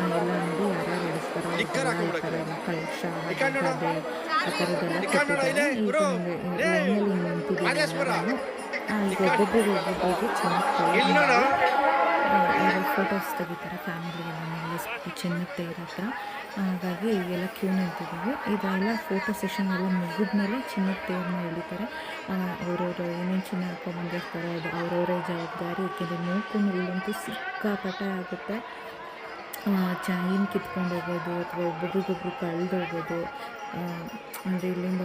ಎಲ್ಲ ನೋಡಿ ಯಾರ್ಯಾರು ನಡೆಸ್ತಾರೋ ಅವ್ರಿಗೆಲ್ಲ ಈ ಥರ ಎಲ್ಲ ಕಳಶ ಗದೆ ಆ ಥರದ್ದೆಲ್ಲ ಕೊಟ್ಟಿದ್ದಾರೆ. ಈಗ ಲೈನಲ್ಲಿ ನಿಂತಿದ್ದೀವಿ ಎಲ್ಲರೂ. ಈಗ ಒಬ್ಬೊಬ್ಬರಿಗೆ ಒಬ್ಬೊಬ್ಬರಿಗೆ ಚೆನ್ನಾಗಿ ಫೋಟೋಸ್ ತೆಗಿತಾರೆ ಫ್ಯಾಮಿಲಿ ಚಿನ್ನದ ತೇರ್ ಹತ್ರ. ಹಾಗಾಗಿ ಎಲ್ಲ ಕ್ಯೂ ನಿಂತಿದ್ದೀವಿ ಇದೆಲ್ಲ ಫೋಟೋ ಸೆಷನ್ ಎಲ್ಲ ಮುಗಿದ್ಮೇಲೆ ಚಿನ್ನದ ತೇರನ್ನ ಎಳಿತಾರೆ. ಅವರವರು ಏನೇನು ಚಿನ್ನ ಹಾಕೊಂಡ್ಬಂದಿರ್ತಾರೆ ಅದು ಅವರವರೇ ಜವಾಬ್ದಾರಿ. ಏಕೆಂದರೆ ನೋಡ್ಕೊಂಡು ಇಲ್ಲಂತೂ ಸಿಕ್ಕಾಪಟ್ಟೆ ಆಗುತ್ತೆ. ಚೈನ್ ಕಿತ್ಕೊಂಡು ಹೋಗೋದು ಅಥವಾ ಒಬ್ಬರಿಗೊಬ್ರು ಕಳೆದೋಗೋದು ಅಂದರೆ ಇಲ್ಲಿಂದ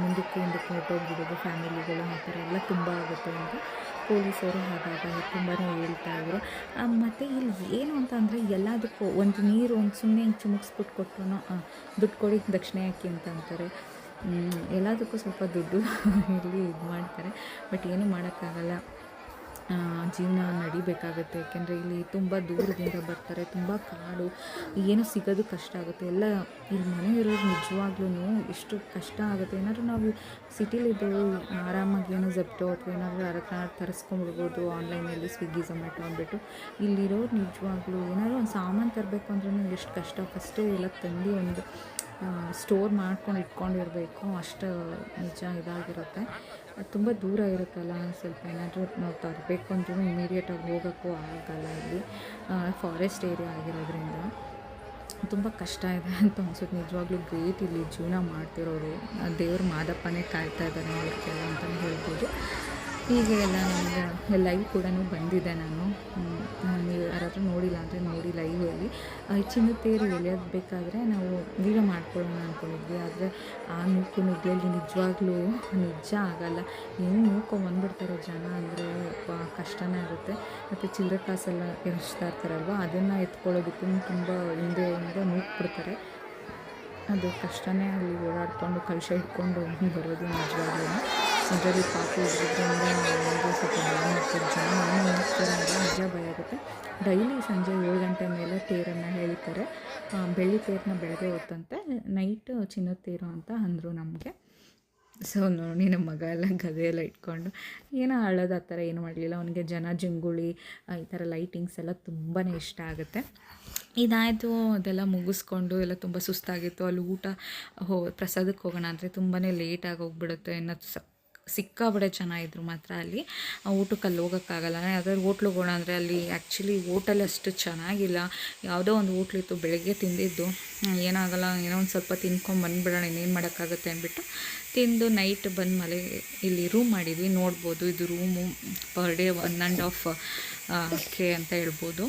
ಮುಂದಕ್ಕೆ ಹಿಂದಕ್ಕೆ ಹೊರಟೋಗ್ಬಿಡೋದು ಫ್ಯಾಮಿಲಿಗಳು ಆ ಥರ ಎಲ್ಲ ತುಂಬ ಆಗುತ್ತೆ ಅಂತ. ಪೊಲೀಸರು ಹಾಗಾಗಿ ತುಂಬಾ ಹೇಳ್ತಾ ಇದ್ರು. ಮತ್ತು ಇಲ್ಲಿ ಏನು ಅಂತ ಅಂದರೆ ಎಲ್ಲದಕ್ಕೂ ಒಂದು ನೀರು, ಒಂದು ಸುಮ್ಮನೆ ಹಿಂಗೆ ಚುಮುಕ್ಸ್ಬಿಟ್ಟು ಕೊಟ್ಟರು ದುಡ್ಡು ಕೊಡಿ, ದಕ್ಷಿಣೆ ಹಾಕಿ ಅಂತ ಅಂತಾರೆ. ಎಲ್ಲದಕ್ಕೂ ಸ್ವಲ್ಪ ದುಡ್ಡು ಇಲ್ಲಿ ಇದು ಮಾಡ್ತಾರೆ. ಬಟ್ ಏನೂ ಮಾಡೋಕ್ಕಾಗಲ್ಲ. ಜೀವನ ನಡಿಬೇಕಾಗುತ್ತೆ. ಯಾಕೆಂದರೆ ಇಲ್ಲಿ ತುಂಬ ದೂರದಿಂದ ಬರ್ತಾರೆ, ತುಂಬ ಕಾಡು, ಏನು ಸಿಗೋದು ಕಷ್ಟ ಆಗುತ್ತೆ. ಎಲ್ಲ ಇಲ್ಲಿ ಮನೆ ಇರೋರು ನಿಜವಾಗ್ಲೂ ಎಷ್ಟು ಕಷ್ಟ ಆಗುತ್ತೆ. ಏನಾದರೂ ನಾವು ಸಿಟಿಲಿದ್ದು ಆರಾಮಾಗಿ ಏನೋ ಜಪ್ಟೋ ಅಥವಾ ಏನಾದರೂ ಯಾರ ತರಿಸ್ಕೊಂಡ್ಬಿಡ್ಬೋದು ಆನ್ಲೈನಲ್ಲಿ ಸ್ವಿಗ್ಗಿ ಝೊಮ್ಯಾಟೊ ಅಂದ್ಬಿಟ್ಟು. ಇಲ್ಲಿರೋರು ನಿಜವಾಗ್ಲೂ ಏನಾದರೂ ಒಂದು ಸಾಮಾನು ತರಬೇಕು ಅಂದ್ರೂ ಎಷ್ಟು ಕಷ್ಟ. ಫಸ್ಟೇ ಎಲ್ಲ ತಂದು ಒಂದು ಸ್ಟೋರ್ ಮಾಡ್ಕೊಂಡು ಇಟ್ಕೊಂಡಿರಬೇಕು. ಅಷ್ಟು ನಿಜ ಇದಾಗಿರುತ್ತೆ. ಅದು ತುಂಬ ದೂರ ಇರುತ್ತಲ್ಲ ಸ್ವಲ್ಪ ಏನಾದರೂ ನಾವು ತರಬೇಕು ಅಂದ್ರೂ ಇಮಿಡಿಯೇಟಾಗಿ ಹೋಗೋಕ್ಕೂ ಆಗಲ್ಲ ಇಲ್ಲಿ. ಫಾರೆಸ್ಟ್ ಏರಿಯಾ ಆಗಿರೋದ್ರಿಂದ ತುಂಬ ಕಷ್ಟ ಇದೆ ಅಂತ ಅನ್ಸುತ್ತೆ. ನಿಜವಾಗ್ಲೂ ಗ್ರೇಟ್ ಇಲ್ಲಿ ಜೀವನ ಮಾಡ್ತಿರೋರು. ದೇವ್ರ ಮಾದಪ್ಪನೇ ಕಾಯ್ತಾ ಇದ್ದಾರೆ ಅವ್ರಿಗೆಲ್ಲ ಅಂತಲೇ ಹೇಳ್ಬೋದು. ಹೀಗೆ ಎಲ್ಲ ನನಗೆ ಲೈವ್ ಕೂಡ ಬಂದಿದೆ ನಾನು. ನೀವು ಯಾರಾದರೂ ನೋಡಿಲ್ಲ ಅಂದರೆ ನೋಡಿ ಲೈವಲ್ಲಿ ಹೆಚ್ಚಿನ ತೇರು ಎಳೆಯಬೇಕಾದ್ರೆ ನಾವು ವೀಡಿಯೋ ಮಾಡ್ಕೊಳ್ಳೋಣ ಅಂದ್ಕೊಂಡಿದ್ವಿ ಆದರೆ ಆ ನೂಕು ನುಗ್ಗಿಯಲ್ಲಿ ನಿಜವಾಗ್ಲೂ ನಿಜ ಆಗಲ್ಲ. ನೂಕೋ ಬಂದ್ಬಿಡ್ತಾರೋ ಜನ ಅಂದರೆ ಕಷ್ಟನೇ ಆಗುತ್ತೆ. ಮತ್ತು ಚಿಲ್ಲರೆ ಕಾಸೆಲ್ಲ ಎಣಿಸ್ತಾ ಇರ್ತಾರಲ್ವ, ಅದನ್ನು ಎತ್ಕೊಳ್ಳೋದಕ್ಕೂ ತುಂಬ ಹಿಂದೆ ಹಿಂದೆ ನೂಕ್ಬಿಡ್ತಾರೆ. ಅದು ಕಷ್ಟನೇ ಅಲ್ಲಿ ಓಡಾಡಿಕೊಂಡು ಕಲಶ ಇಟ್ಕೊಂಡು ಬರೋದು ನಿಜವಾಗ್ಲೂ ಅದರಲ್ಲಿ ಪಾಪ ಇದ್ರಿಂದ ನಮಗೆ ಸ್ವಲ್ಪ ಭಯ ಜನ ನಾನು ಅಂದರೆ ನಿಜ ಭಯ ಆಗುತ್ತೆ. ಡೈಲಿ ಸಂಜೆ ಏಳು ಗಂಟೆ ಮೇಲೆ ತೇರನ್ನು ಹೇಳ್ತಾರೆ. ಬೆಳ್ಳಿ ತೇರನ್ನ ಬೆಳಗ್ಗೆ ಹೊತ್ತಂತೆ. ನೈಟ್ ಚಿನ್ನದ ತೇರು ಅಂತ ಅಂದರು ನಮಗೆ. ಸೊ ನೋಡಿ ನಮ್ಮ ಮಗ ಎಲ್ಲ ಗದೆಯೆಲ್ಲ ಇಟ್ಕೊಂಡು ಏನೋ ಅಳೋದು ಆ ಥರ ಏನು ಮಾಡಲಿಲ್ಲ. ಅವನಿಗೆ ಜನ, ಜಂಗುಳಿ ಈ ಥರ ಲೈಟಿಂಗ್ಸ್ ಎಲ್ಲ ತುಂಬಾ ಇಷ್ಟ ಆಗುತ್ತೆ. ಇದಾಯಿತು, ಅದೆಲ್ಲ ಮುಗಿಸ್ಕೊಂಡು ಎಲ್ಲ ತುಂಬ ಸುಸ್ತಾಗಿತ್ತು. ಅಲ್ಲಿ ಊಟ ಹೋ, ಪ್ರಸಾದಕ್ಕೆ ಹೋಗೋಣ ಅಂದರೆ ತುಂಬಾ ಲೇಟಾಗಿ ಹೋಗ್ಬಿಡುತ್ತೆ ಇನ್ನೂ ಸ ಸಿಕ್ಕಾಬಡೆ ಇದ್ರು ಮಾತ್ರ ಅಲ್ಲಿ. ಊಟಕ್ಕೆ ಅಲ್ಲಿ ಹೋಗೋಕ್ಕಾಗಲ್ಲ. ಯಾವ್ದಾದ್ರು ಹೋಟ್ಲಿಗೆ ಹೋಗೋಣ ಅಂದರೆ ಅಲ್ಲಿ ಆ್ಯಕ್ಚುಲಿ ಹೋಟೆಲ್ ಅಷ್ಟು ಚೆನ್ನಾಗಿಲ್ಲ. ಯಾವುದೋ ಒಂದು ಹೋಟ್ಲಿತ್ತು ಬೆಳಗ್ಗೆ ತಿಂದಿದ್ದು. ಏನಾಗಲ್ಲ, ಏನೋ ಒಂದು ಸ್ವಲ್ಪ ತಿನ್ಕೊಂಡು ಬಂದುಬಿಡೋಣ, ಇನ್ನೇನು ಮಾಡೋಕ್ಕಾಗುತ್ತೆ ಅಂದ್ಬಿಟ್ಟು ತಿಂದು ನೈಟ್ ಬಂದ ಮಲೆ, ಇಲ್ಲಿ ರೂಮ್ ಮಾಡಿದ್ವಿ. ನೋಡ್ಬೋದು, ಇದು room per day one and half K ಅಂತ ಹೇಳ್ಬೋದು.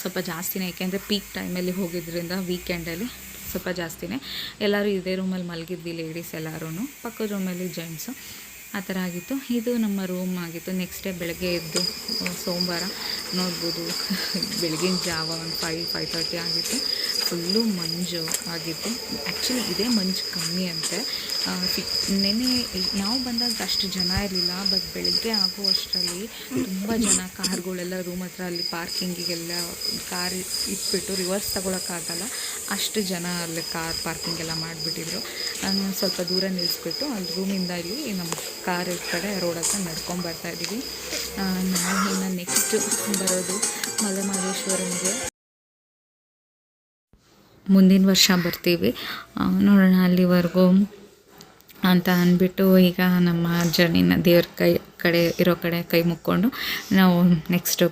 ಸ್ವಲ್ಪ ಜಾಸ್ತಿನೇ ಏಕೆಂದರೆ ಪೀಕ್ ಟೈಮಲ್ಲಿ ಹೋಗಿದ್ದರಿಂದ ವೀಕೆಂಡಲ್ಲಿ ಸ್ವಲ್ಪ ಜಾಸ್ತಿನೇ. ಎಲ್ಲರೂ ಇದೇ ರೂಮಲ್ಲಿ ಮಲಗಿದ್ವಿ ಲೇಡೀಸ್ ಎಲ್ಲರೂ ಪಕ್ಕದ ರೂಮಲ್ಲಿ ಜೆಂಟ್ಸು ಆ ಥರ ಆಗಿತ್ತು. ಇದು ನಮ್ಮ ರೂಮ್ ಆಗಿತ್ತು. ನೆಕ್ಸ್ಟ್ ಡೇ ಬೆಳಗ್ಗೆ ಎದ್ದು, ಸೋಮವಾರ ನೋಡ್ಬೋದು. ಬೆಳಗಿನ ಜಾವ ಒಂದು ಫೈವ್ ಫೈವ್ ತರ್ಟಿ ಆಗಿತ್ತು. ಫುಲ್ಲು ಮಂಜು ಆಗಿತ್ತು. ಆ್ಯಕ್ಚುಲಿ ಇದೇ ಮಂಜು ಕಮ್ಮಿ ಅಂತೆ. ನೆನೆ ನಾವು ಬಂದಾಗ ಅಷ್ಟು ಜನ ಇರಲಿಲ್ಲ ಬಟ್ ಬೆಳಗ್ಗೆ ಆಗುವಷ್ಟರಲ್ಲಿ ತುಂಬ ಜನ ಕಾರ್ಗಳೆಲ್ಲ ರೂಮ್ ಹತ್ರ ಅಲ್ಲಿ ಪಾರ್ಕಿಂಗಿಗೆಲ್ಲ ಕಾರ್ ಇಟ್ಬಿಟ್ಟು ರಿವರ್ಸ್ ತಗೊಳಕ್ಕಾಗಲ್ಲ. ಅಷ್ಟು ಜನ ಅಲ್ಲಿ ಕಾರ್ ಪಾರ್ಕಿಂಗ್ ಎಲ್ಲ ಮಾಡಿಬಿಟ್ಟಿದ್ರು. ನಾನು ಸ್ವಲ್ಪ ದೂರ ನಿಲ್ಲಿಸ್ಬಿಟ್ಟು ಅಲ್ಲಿ ರೂಮಿಂದ ಇಲ್ಲಿ ನಮ್ಮ ಕಾರ್ ಕಡೆ ರೋಡ್ ಹತ್ರ ನಡ್ಕೊಂಡು ಬರ್ತಾ ಇದ್ದೀವಿ. ನಾವು ಇನ್ನು ನೆಕ್ಸ್ಟ್ ಬರೋದು ಮಲೆಮಹದೇಶ್ವರನಿಗೆ ಮುಂದಿನ ವರ್ಷ ಬರ್ತೀವಿ. ನೋಡೋಣ ಅಲ್ಲಿವರೆಗೂ ಅಂತ ಅಂದ್ಬಿಟ್ಟು ಈಗ ನಮ್ಮ ಜರ್ನಿನ ದೇವ್ರ ಕೈ ಕಡೆ ಇರೋ ಕಡೆ ಕೈ ಮುಕ್ಕೊಂಡು ನಾವು ನೆಕ್ಸ್ಟ್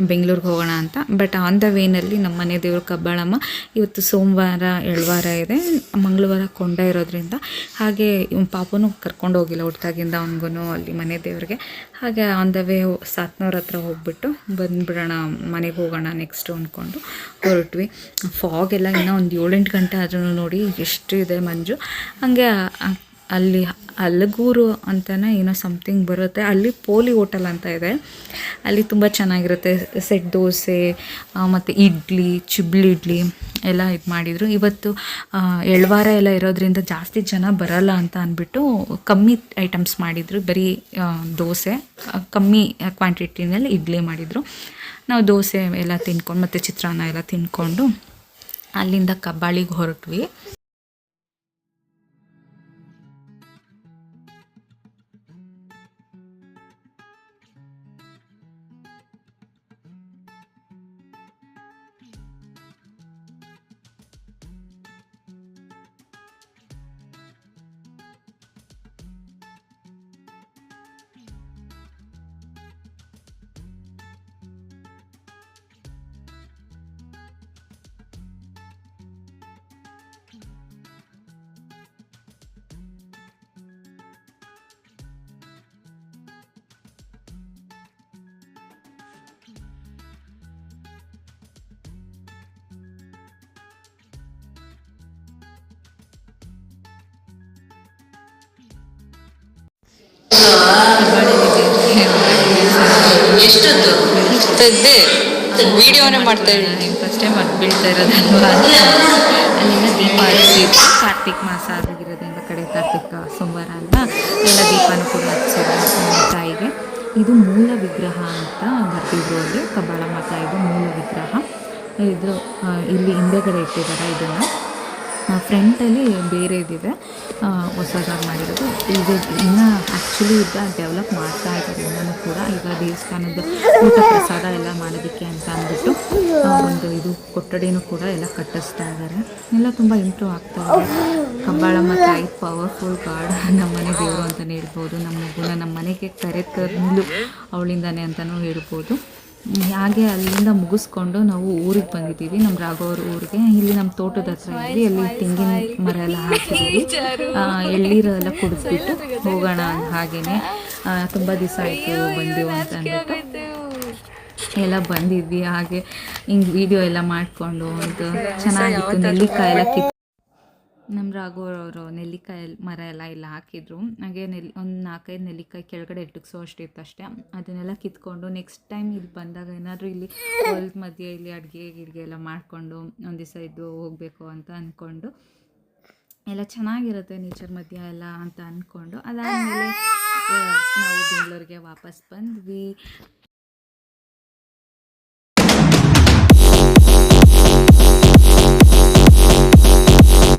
ಬೆಂಗಳೂರಿಗೆ ಹೋಗೋಣ ಅಂತ. ಬಟ್ ಆನ್ ದ ವೇನಲ್ಲಿ ನಮ್ಮ ಮನೆ ದೇವರು ಕಬ್ಬಾಳಮ್ಮ ಇವತ್ತು ಸೋಮವಾರ, ಎಳ್ವಾರ ಇದೆ. ಮಂಗಳವಾರ ಕೊಂಡ ಇರೋದ್ರಿಂದ ಹಾಗೆ ಪಾಪನೂ ಕರ್ಕೊಂಡು ಹೋಗಿಲ್ಲ ಹುಟ್ಟಾಗಿಂದ ಅವನಿಗೂ ಅಲ್ಲಿ ಮನೆ ದೇವ್ರಿಗೆ. ಹಾಗೆ ಆನ್ ದ ವೇ ಸಾತ್ನವ್ರ ಹತ್ರ ಹೋಗ್ಬಿಟ್ಟು ಬಂದುಬಿಡೋಣ, ಮನೆಗೆ ಹೋಗೋಣ ನೆಕ್ಸ್ಟು ಅಂದ್ಕೊಂಡು ಹೊರಟ್ವಿ. ಫಾಗ್ ಎಲ್ಲ ಇನ್ನೂ ಒಂದು ಏಳೆಂಟು ಗಂಟೆ ಆದ್ರೂ ನೋಡಿ ಎಷ್ಟು ಇದೆ ಮಂಜು. ಹಾಗೆ ಅಲ್ಲಿ ಅಲಗೂರು ಅಂತಲೇ ಏನೋ ಸಮಥಿಂಗ್ ಬರುತ್ತೆ. ಅಲ್ಲಿ ಪೋಲಿ ಹೋಟೆಲ್ ಅಂತ ಇದೆ. ಅಲ್ಲಿ ತುಂಬ ಚೆನ್ನಾಗಿರುತ್ತೆ. ಸೆಟ್ ದೋಸೆ ಮತ್ತು ಇಡ್ಲಿ, ಚಿಬ್ಲಿ ಇಡ್ಲಿ ಎಲ್ಲ ಇದು ಮಾಡಿದರು. ಇವತ್ತು ಎಳ್ವಾರ ಎಲ್ಲ ಇರೋದ್ರಿಂದ ಜಾಸ್ತಿ ಜನ ಬರಲ್ಲ ಅಂತ ಅಂದ್ಬಿಟ್ಟು ಕಮ್ಮಿ ಐಟಮ್ಸ್ ಮಾಡಿದರು. ಬರೀ ದೋಸೆ ಕಮ್ಮಿ ಕ್ವಾಂಟಿಟಿನಲ್ಲಿ ಇಡ್ಲಿ ಮಾಡಿದರು. ನಾವು ದೋಸೆ ಎಲ್ಲ ತಿನ್ಕೊಂಡು, ಮತ್ತು ಚಿತ್ರಾನ್ನ ಎಲ್ಲ ತಿನ್ಕೊಂಡು ಅಲ್ಲಿಂದ ಕಬ್ಬಾಳಿಗೆ ಹೊರಟ್ವಿ. ಎಷ್ಟೊತ್ತು? ತೆಗ್ದೆ ವಿಡಿಯೋನೇ ಮಾಡ್ತಾ ಇದ್ದೀನಿ. ಫಸ್ಟ್ ಟೈಮ್ ಅದು ಬೀಳ್ತಾ ಇರೋದಲ್ವಾ? ಅಲ್ಲಿಂದ ದೀಪ ಹಚ್ಚಿದ್ದು ಕಾರ್ತಿಕ್ ಮಾಸ ಆಗಿರೋದ್ರಿಂದ ಕಡೆ ಕಾರ್ತಿಕ ಸೋಮವಾರ ಅಲ್ಲ ಎಲ್ಲ ದೀಪನೂ ಕೂಡ ಹಚ್ಚಿದ್ರು ತಾಯಿಗೆ. ಇದು ಮೂಲ ವಿಗ್ರಹ ಅಂತ ಬರ್ತಿದ್ರು ಅಲ್ಲಿ ಕಬ್ಬಾಳಮ್ಮ ತಾಯಿದು ಮೂಲ ವಿಗ್ರಹ. ಇದು ಇಲ್ಲಿ ಹಿಂದೆಗಡೆ ಇಟ್ಟಿದ್ದಾರೆ ಇದನ್ನು. ಫ್ರಂಟಲ್ಲಿ ಬೇರೆ ಇದಿದೆ. ಆ, ಹೊಸದಾಗಿ ಮಾಡಿರೋದು. ಇದು ಇನ್ನು ಆ್ಯಕ್ಚುಲಿ ಈಗ ಡೆವಲಪ್ ಮಾಡ್ತಾ ಇದ್ದಾರೆ. ಇನ್ನೂ ಕೂಡ ಈಗ ದೇವಸ್ಥಾನದ ಊಟ ಪ್ರಸಾದ ಎಲ್ಲ ಮಾಡೋದಕ್ಕೆ ಅಂತ ಅಂದ್ಬಿಟ್ಟು ಒಂದು ಇದು ಕೊಠಡಿನೂ ಕೂಡ ಎಲ್ಲ ಕಟ್ಟಿಸ್ತಾ ಇದ್ದಾರೆ. ಎಲ್ಲ ತುಂಬ ಇಂಪ್ರೂವ್ ಆಗ್ತಾ ಇದೆ. ಕಬ್ಬಾಳಮ್ಮ ತಾಯಿ ಪವರ್ಫುಲ್ ಗಾಡ್ ನಮ್ಮ ಮನೆ ದೇವರು ಅಂತಲೇ ಹೇಳ್ಬೋದು. ನಮ್ಮ ಗುಣ ನಮ್ಮ ಮನೆಗೆ ಕರೆತಂದು ಅವಳಿಂದಾನೆ ಅಂತಲೂ ಹೇಳ್ಬೋದು. ಹಾಗೆ ಅಲ್ಲಿಂದ ಮುಗಿಸ್ಕೊಂಡು ನಾವು ಊರಿಗೆ ಬಂದಿದ್ದೀವಿ, ನಮ್ಮ ರಾಘವ್ರ ಊರಿಗೆ. ಇಲ್ಲಿ ನಮ್ಮ ತೋಟದ ಹತ್ರ ಇದ್ವಿ, ಅಲ್ಲಿ ತೆಂಗಿನ ಮರ ಎಲ್ಲ ಎಳ್ನೀರು ಎಲ್ಲ ಕುಡಿದ್ಬಿಟ್ಟು ಹೋಗೋಣ ಹಾಗೇನೆ. ತುಂಬ ದಿವಸ ಆಯಿತು ಬಂದೆವು ಅಂತ ಅಂದ್ಬಿಟ್ಟು. ಎಲ್ಲ ಬಂದಿದ್ವಿ, ಹಾಗೆ ಹಿಂಗೆ ವಿಡಿಯೋ ಎಲ್ಲ ಮಾಡಿಕೊಂಡು ಅಂತ. ಚೆನ್ನಾಗಿತ್ತು ನೆಲ್ಲಿಕಾಯಿ ಎಲ್ಲ ಕಿತ್ ನಮ್ಮ ರಾಘವರವರು ನೆಲ್ಲಿಕಾಯಿ ಮರ ಎಲ್ಲ ಇಲ್ಲ ಹಾಕಿದ್ರು. ಹಾಗೆ ನೆಲ್ಲಿ ಒಂದು ನಾಲ್ಕೈದು ನೆಲ್ಲಿಕಾಯಿ ಕೆಳಗಡೆ ಎಟುಕ್ಸೋ ಅಷ್ಟಿತ್ತು ಅಷ್ಟೇ. ಅದನ್ನೆಲ್ಲ ಕಿತ್ಕೊಂಡು ನೆಕ್ಸ್ಟ್ ಟೈಮ್ ಇಲ್ಲಿ ಬಂದಾಗ ಏನಾದರೂ ಇಲ್ಲಿ ಹೊಲದ ಮಧ್ಯೆ ಇಲ್ಲಿ ಅಡುಗೆ ಗಿಡಿಗೆ ಎಲ್ಲ ಮಾಡಿಕೊಂಡು ಒಂದು ದಿವಸ ಇದ್ದು ಹೋಗಬೇಕು ಅಂತ ಅಂದ್ಕೊಂಡು ಎಲ್ಲ ಚೆನ್ನಾಗಿರುತ್ತೆ ನೇಚರ್ ಮಧ್ಯ ಎಲ್ಲ ಅಂತ ಅಂದ್ಕೊಂಡು ಅದಾದಮೇಲೆ ನಾವು ಬೆಂಗಳೂರಿಗೆ ವಾಪಸ್ ಬಂದ್ವಿ.